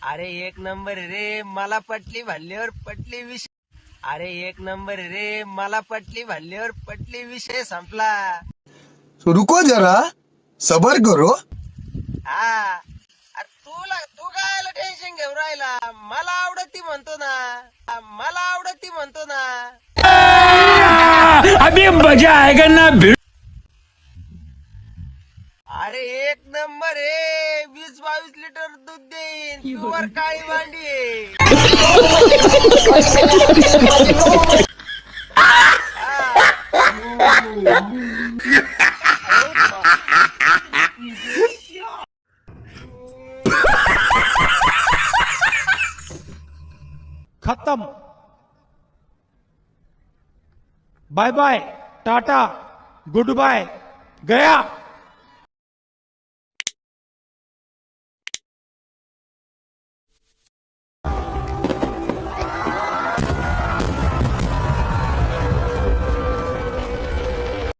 अरे एक नंबर रे मला पटली भाल्ल्यावर पटली विषय. अरे एक नंबर रे मला पटली भाल्ल्यावर पटली विषय संपला. रुको जरा सबर करो. हा. अरे तुला तू काय टेन्शन घेऊन राहिला. मला आवडती म्हणतो ना. मला आवडती म्हणतो ना. अभी मजा आएगा ना भिड़ अरे एक नंबर आहे. वीस बावीस लिटर दूध देईन. प्युअर काळी भांडी आहे. खत्म. Bye bye tata good bye गया.